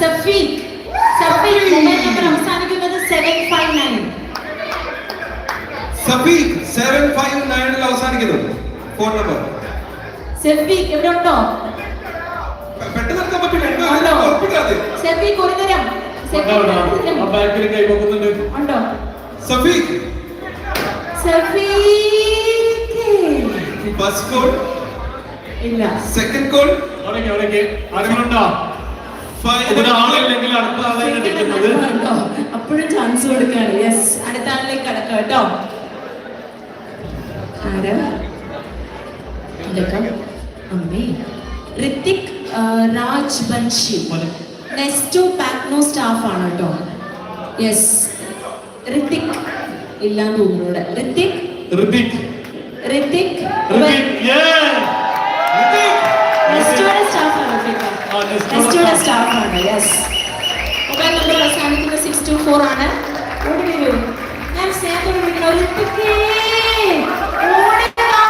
Safeeq. Safeeq mobile number അവസാനിക്കുന്നത് Safeeq seven five നയനിൽ phone number Safeeq എവിടെ ഉണ്ടോ? പെട്ടെന്ന് നടത്താൻ പറ്റില്ല. സഫീഖ് ഒരു തരം. ഉണ്ടോ? സഫീഖ്. സഫീഖ്. ഫസ്റ്റ് കോൾ ഇല്ല. സെക്കൻഡ് കോൾ ഉണ്ടോ? ആളില്ലെങ്കിൽ അടുത്ത എടുക്കുന്നത്. ഉണ്ടോ? അപ്പോഴും ചാൻസ് കൊടുക്കാണ്. യെസ് അടുത്ത ആളിലേക്ക് കടക്കാം കേട്ടോ. ആരാ? അമ്മേ. ഋത്തിക് രാജ് ബൻഷി. നെസ്റ്റോ പാക്നോ സ്റ്റാഫ് ആണ് കേട്ടോ. യെസ് ഋത്തിക് ഇല്ലാന്ന് തോന്നുന്നു ഇവിടെ. ഋത്തിക് ഋത്തിക് ഋത്തിക് ഋതിക് yeah! ആ, നെസ്റ്റോയുടെ നെസ്റ്റോയുടെ staff. സ്റ്റാഫ് ആണ് യെസ് മൊബൈൽ നമ്പർ അവസാനിക്കുന്ന സിക്സ് ടു ഫോർ ആണ് ഓടി വരൂ ഞാൻ സ്നേഹത്തോട് വിളിക്കണം ഋത്തിക്കേ ഓടി വാ.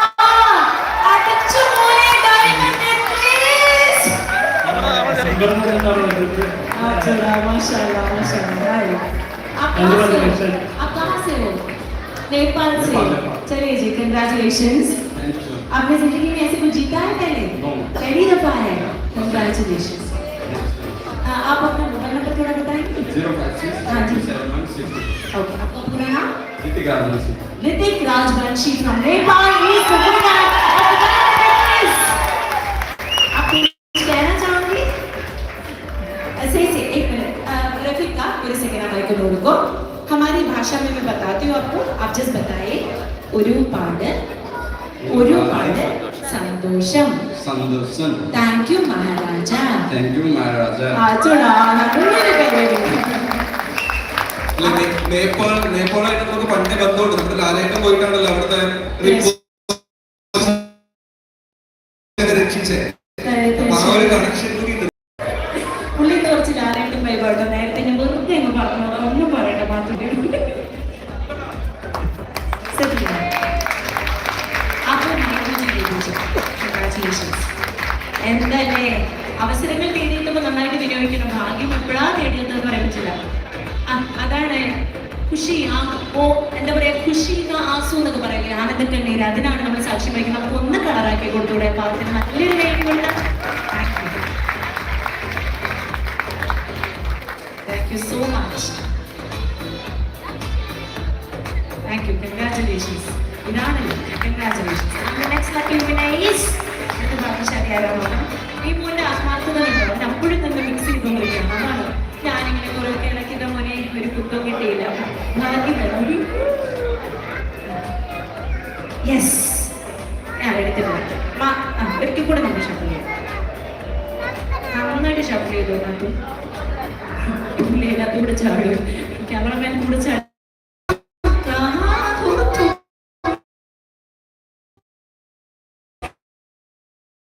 അടിച്ചു മോനെ diamond necklace. സംഘടന എന്താണ് ഋതിക്? अच्छा माशाल्लाह माशाल्लाह हाय आप हेलो, कहाँ से हो हेलो, आप कहाँ से हो नेपाल से नेपाल, नेपाल। चलिए जी कंग्रेचुलेशंस आपने जिंदगी में ऐसे कुछ जीता है पहले No. पहली दफा है कंग्रेचुलेशंस जीरो फाइव सिक्स हाँ जी। सेवन वन सिक्स ओके आपका पूरा नाम Hrithik Anand Hrithik Rajvanshi from Nepal is the winner of the prize आप कुछ कहना चाहोगे ऐसे ही से एक मिनट अ, रफीक का मेरे सेकंड माइक नोड को हमारी भाषा में मैं बताती हूँ आपको आप जस्ट बताइए ഒരുപാട് ഒരുപാട് സന്തോഷം സന്തോഷം thank you Maharaja thank you Maharaja ആ ചൂടാ നേപ്പാൾ നേപ്പാളായിട്ട് നമുക്ക് പണ്ട് ബന്ധമുണ്ട്. നമ്മുടെ ലാലേട്ടൻ പോയിട്ടാണല്ലോ അവിടുത്തെ രക്ഷിച്ചേ. ആ ഒരു കണക്ഷൻ കൂടി. പുള്ളി കുറച്ച് ലാലായിട്ടും ഭയപ്പാട്ടോ നേരത്തെ ഞാൻ വെറുതെ അങ്ങ് പറഞ്ഞു ഒന്നും പറയണ്ട മാത്രമേ എന്തല്ലേ അവസരങ്ങൾ തേടിയിട്ടുമ്പോൾ നന്നായിട്ട് വിനിയോഗിക്കണം. ഭാഗ്യം എപ്പോഴാ തേടിയെന്ന് പറയാൻ പറ്റില്ല. ഖുഷി ആ ഓ എന്താ പറയാ ഖുഷി ആസു എന്നൊക്കെ പറയില്ലേ ആനന്ദ കണ്ണീര് അതിനാണ് നമ്മൾ സാക്ഷ്യം വഹിക്കുന്നത്. നമുക്ക് ഒന്ന് കളറാക്കി കൊടുത്തൂടെ പാവത്തിന് നല്ലൊരു വേദികളുടെ thank you so much thank you Congratulations. ഇതാണല്ലോ കൺഗ്രാചുലേഷൻസ് നമ്മുടെ നെക്സ്റ്റ് ലക്കി വിനൈസ് ഈ മോന്റെ ആത്മാർത്ഥത കണ്ടോ അപ്പോഴും തന്നെ കുത്തം കിട്ടിയില്ല. ഭാഗ്യം ഒരു യെസ് ഞാൻ ആ, ഒരിക്കൽ കൂടെ നമ്മൾ ഷഫിൾ ചെയ്യാം. നന്നായിട്ട് ഷഫിൾ ചെയ്തു അതിനകത്ത് കൂടെ ചാടും. ക്യാമറമാൻ കൂടെ ചാടും.